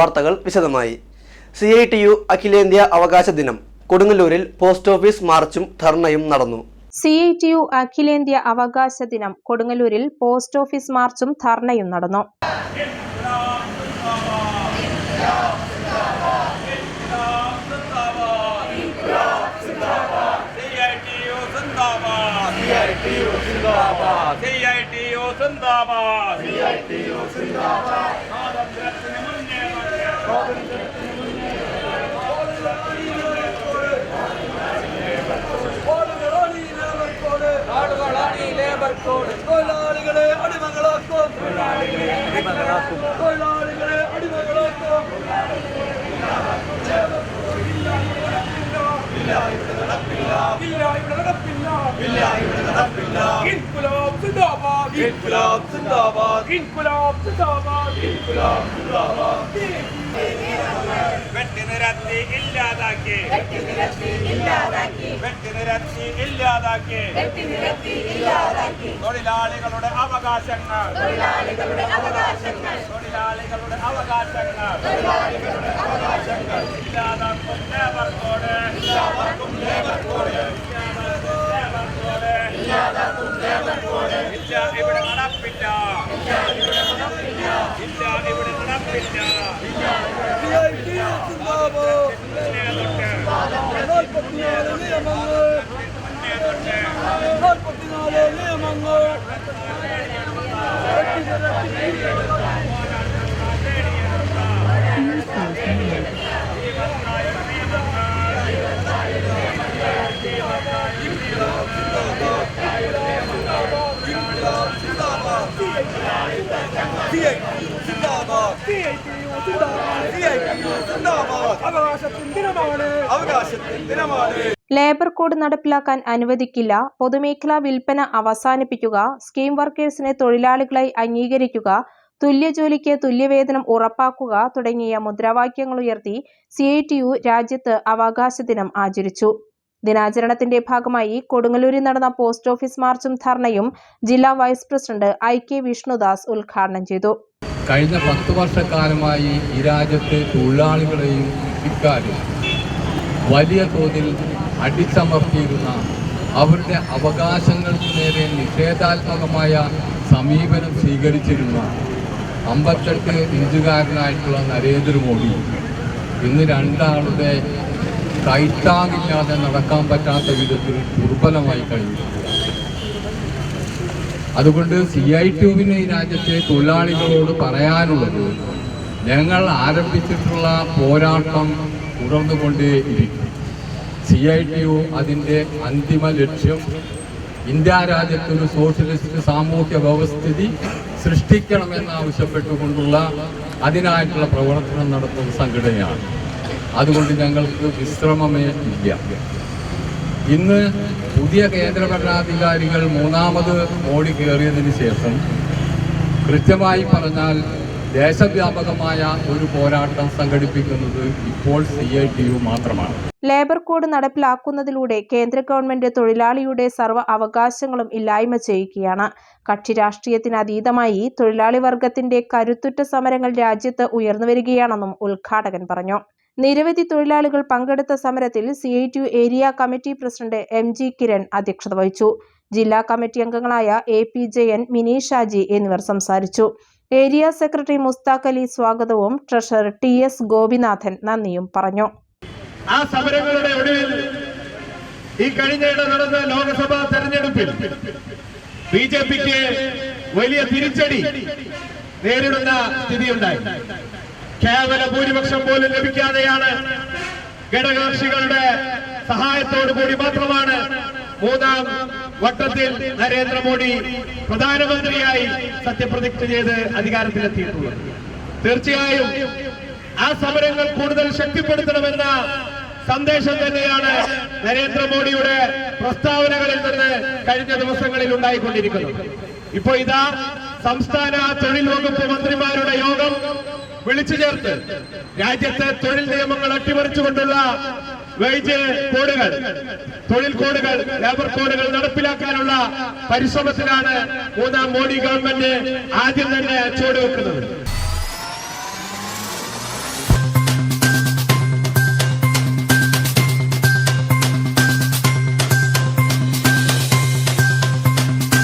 വാർത്തകൾ വിശദമായി. C I T U അഖിലേന്ത്യാ അവകാശ ദിനം. കൊടുങ്ങല്ലൂരിൽ പോസ്റ്റ് ഓഫീസ് മാർച്ചും ധർണയും നടന്നു. സി ഐ ടി യു അഖിലേന്ത്യാ അവകാശ ദിനം. കൊടുങ്ങല്ലൂരിൽ പോസ്റ്റ് ഓഫീസ് മാർച്ചും ധർണയും നടന്നു. തൊഴിലാളികളെ അടിമകളാക്കും. തൊഴിലാളികളെ അടിമകളാക്കും ഇല്ല ഇവിടെ നടപ്പില്ല ഇല്ല ഇവിടെ നടപ്പില്ല ഇല്ല ഇവിടെ നടപ്പില്ല ഇൻകുലാബ് സിന്ദാബാദ് ഇൻകുലാബ് സിന്ദാബാദ് ഇൻകുലാബ് സിന്ദാബാദ് വെട്ടിനിരത്തി ഇല്ലാതാക്കി. വെട്ടിനിരത്തി ഇല്ലാതാക്കി. തൊഴിലാളികളുടെ അവകാശങ്ങൾ. തൊഴിലാളികളുടെ അവകാശങ്ങൾ. ഇല്ലാതാക്കും ലേബർ കോഡ് ഇല്ലാതാക്കും ലേബർ കോഡ് ഇല്ല ഇവിടെ നടപ്പില്ല ഇല്ല ഇവിടെ നടപ്പില്ല നാൽപ്പത്തിനാല് നിയമങ്ങൾ നാൽപ്പത്തിനാല് നിയമങ്ങൾ അവകാശത്തിൻ ദിനമാണ് അവകാശത്തിൻ ദിനമാണ് ലേബർ കോഡ് നടപ്പിലാക്കാൻ അനുവദിക്കില്ല. പൊതുമേഖലാ വിൽപ്പന അവസാനിപ്പിക്കുക. സ്കീം വർക്കേഴ്സിനെ തൊഴിലാളികളായി അംഗീകരിക്കുക. തുല്യ ജോലിക്ക് തുല്യവേതനം ഉറപ്പാക്കുക തുടങ്ങിയ മുദ്രാവാക്യങ്ങൾ ഉയർത്തി സി ഐ ടി യു രാജ്യത്ത് അവകാശ ദിനം ആചരിച്ചു. ദിനാചരണത്തിന്റെ ഭാഗമായി കൊടുങ്ങല്ലൂരിൽ നടന്ന പോസ്റ്റ് ഓഫീസ് മാർച്ചും ധർണയും ജില്ലാ vice president I K Vishnudas ഉദ്ഘാടനം ചെയ്തു. കഴിഞ്ഞ പത്ത് വർഷക്കാലമായി ഈ രാജ്യത്തെ തൊഴിലാളികളെയും ഇക്കാര്യം വലിയ തോതിൽ അടിച്ചമർത്തിയിരുന്ന അവരുടെ അവകാശങ്ങൾക്ക് നേരെ നിഷേധാത്മകമായ സമീപനം സ്വീകരിച്ചിരുന്ന അമ്പത്തെട്ട് ഇഞ്ചുകാരനായിട്ടുള്ള നരേന്ദ്രമോദി ഇന്ന് രണ്ടാളുടെ കൈത്താങ്ങില്ലാതെ നടക്കാൻ പറ്റാത്ത വിധത്തിൽ ദുർബലമായി കഴിഞ്ഞിരിക്കുകയാണ് അതുകൊണ്ട് സി ഐ ടുവിന് ഈ രാജ്യത്തെ തൊഴിലാളികളോട് പറയാനുള്ളത് ഞങ്ങൾ ആരംഭിച്ചിട്ടുള്ള പോരാട്ടം തുടർന്നുകൊണ്ടേ ഇരിക്കും സി ഐ ടി യു അതിന്റെ അന്തിമ ലക്ഷ്യം ഇന്ത്യ രാജ്യത്തൊരു സോഷ്യലിസ്റ്റ് സാമൂഹ്യ വ്യവസ്ഥിതി സൃഷ്ടിക്കണമെന്നാവശ്യപ്പെട്ടുകൊണ്ടുള്ള അതിനായിട്ടുള്ള പ്രവർത്തനം നടത്തുന്ന സംഘടനയാണ്. അതുകൊണ്ട് ഞങ്ങൾക്ക് വിശ്രമമേ ഇല്ല. ഇന്ന് പുതിയ കേന്ദ്ര ഭരണാധികാരികൾ മൂന്നാമത് മോഡി കയറിയതിന് ശേഷം കൃത്യമായി പറഞ്ഞാൽ ദേശവ്യാപകമായ ഒരു പോരാട്ടം സംഘടിപ്പിക്കുന്നത് ഇപ്പോൾ സി ഐ ടി യു മാത്രമാണ്. ലേബർ കോഡ് നടപ്പിലാക്കുന്നതിലൂടെ കേന്ദ്ര ഗവൺമെന്റ് തൊഴിലാളിയുടെ സർവ അവകാശങ്ങളും ഇല്ലായ്മ ചെയ്യുകയാണ് കക്ഷി രാഷ്ട്രീയത്തിന് അതീതമായി തൊഴിലാളി വർഗത്തിന്റെ കരുത്തുറ്റ സമരങ്ങൾ രാജ്യത്ത് ഉയർന്നുവരികയാണെന്നും ഉദ്ഘാടകൻ പറഞ്ഞു. നിരവധി തൊഴിലാളികൾ പങ്കെടുത്ത സമരത്തിൽ C I T area committee president M G Kiran അധ്യക്ഷത വഹിച്ചു. ജില്ലാ കമ്മിറ്റി അംഗങ്ങളായ എ പി ജയൻ മിനി ഷാജി എന്നിവർ സംസാരിച്ചു. ഏരിയ സെക്രട്ടറി മുസ്താഖ് അലി സ്വാഗതവും ട്രഷറർ ടി എസ് ഗോപിനാഥൻ നന്ദിയും പറഞ്ഞു. ആ സമരങ്ങളുടെ ഒടുവിൽ ഈ കഴിഞ്ഞയിടെ നടന്ന ലോക്സഭാ തെരഞ്ഞെടുപ്പിൽ ബി ജെ പിക്ക് വലിയ തിരിച്ചടി നേരിടുന്ന സ്ഥിതിയുണ്ടായി. കേവല ഭൂരിപക്ഷം പോലും ലഭിക്കാതെയാണ് ഘടകകക്ഷികളുടെ സഹായത്തോടു കൂടി മാത്രമാണ് മൂന്നാം വട്ടത്തിൽ നരേന്ദ്രമോദി പ്രധാനമന്ത്രിയായി സത്യപ്രതിജ്ഞ ചെയ്ത് അധികാരത്തിലെത്തിയിട്ടുള്ളത്. തീർച്ചയായും ആ സമരങ്ങൾ കൂടുതൽ ശക്തിപ്പെടുത്തണമെന്ന സന്ദേശം തന്നെയാണ് നരേന്ദ്രമോദിയുടെ പ്രസ്താവനകളിൽ നിന്ന് കഴിഞ്ഞ ദിവസങ്ങളിൽ ഉണ്ടായിക്കൊണ്ടിരിക്കുന്നത്. ഇപ്പോ ഇതാ സംസ്ഥാന തൊഴിൽ വകുപ്പ് മന്ത്രിമാരുടെ യോഗം വിളിച്ചു ചേർത്ത് രാജ്യത്തെ തൊഴിൽ നിയമങ്ങൾ അട്ടിമറിച്ചുകൊണ്ടുള്ള വേജ് കോഡുകൾ തൊഴിൽ കോഡുകൾ ലേബർ കോഡുകൾ നടപ്പിലാക്കാനുള്ള പരിശ്രമത്തിലാണ് മൂന്നാം മോഡി ഗവൺമെന്റ് ആദ്യം തന്നെ ചുവടുവെക്കുന്നത്.